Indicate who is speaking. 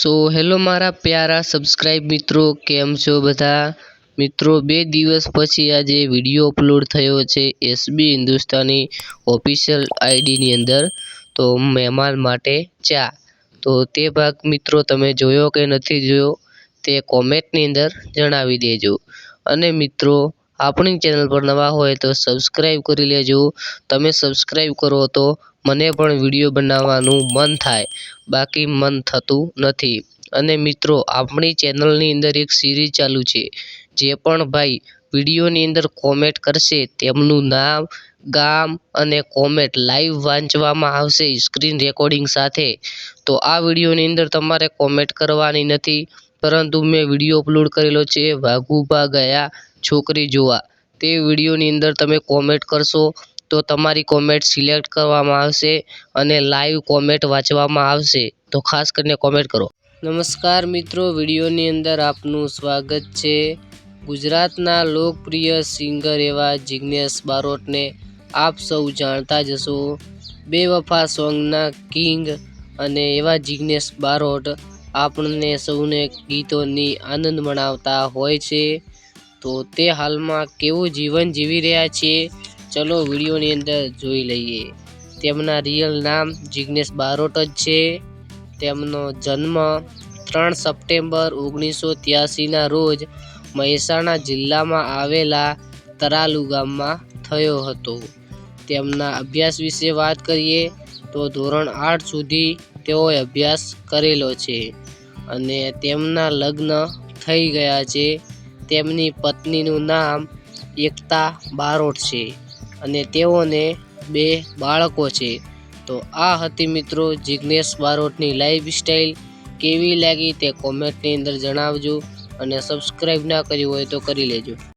Speaker 1: So hello મારા પ્યારા subscribe મિત્રો, કેમ છો બધા? મિત્રો, બે દિવસ પછી આજે વીડિયો અપલોડ થયો છે એસબી હિન્દુસ્તાની ઓફિશિયલ આઈડીની અંદર, તો મહેમાન માટે ચા. તો તે ભાગ મિત્રો તમે જોયો કે નથી જોયો, તે કોમેન્ટની અંદર જણાવી દેજો. અને મિત્રો આપણી ચેનલ પર નવા હોય તો સબસ્ક્રાઈબ કરી લેજો. તમે સબસ્ક્રાઈબ કરો તો મને પણ વીડિયો બનાવવાનું મન થાય. બાકી મન થતું નથી. અને મિત્રો, આપણી ચેનલની અંદર એક સિરીઝ ચાલુ છે. જે પણ ભાઈ વિડીયોની અંદર કોમેન્ટ કરશે, તેમનું નામ, ગામ અને કોમેન્ટ લાઈવ વાંચવામાં આવશે સ્ક્રીન રેકોર્ડિંગ સાથે. તો આ વિડીયોની અંદર તમારે કોમેન્ટ કરવાની નથી. પરંતુ મેં વીડિયો અપલોડ કરેલો છે વાઘુબા ગયા છોકરી જોવા. તે વિડીયોની અંદર તમે કોમેન્ટ કરશો તો તમારી કોમેન્ટ સિલેક્ટ કરવામાં આવશે અને લાઈવ કોમેન્ટ વાંચવામાં આવશે. તો ખાસ કરીને કોમેન્ટ કરો. નમસ્કાર મિત્રો, વિડીયોની અંદર આપનું સ્વાગત છે. ગુજરાતના લોકપ્રિય સિંગર એવા જિગ્નેશ બારોટને આપ સૌ જાણતા જ હશો. બેવફા સોંગના કિંગ અને એવા જિગ્નેશ બારોટ આપણને સૌને ગીતોની આનંદ મનાવતા હોય છે. તો તે હાલમાં કેવું જીવન જીવી રહ્યા છે, ચલો વિડીયોની અંદર જોઈ લઈએ. તેમના રિયલ નામ જિગ્નેશ બારોટ જ છે. તેમનો જન્મ ત્રણ સપ્ટેમ્બર ઓગણીસો ત્યાસીના રોજ મહેસાણા જિલ્લામાં આવેલા તરાલુ ગામમાં થયો હતો. તેમના અભ્યાસ વિશે વાત કરીએ તો ધોરણ આઠ સુધી તેઓએ અભ્યાસ કરેલો છે અને તેમના લગ્ન થઈ ગયા છે. તેમની પત્નીનું નામ એકતા બારોટ છે અને તેઓને બે બાળકો છે. તો આ હતી મિત્રો જિગ્નેશ બારોટની લાઈફ સ્ટાઈલ. કેવી લાગી તે કોમેન્ટની અંદર જણાવજો અને સબસ્ક્રાઈબ ના કર્યું હોય તો કરી લેજો.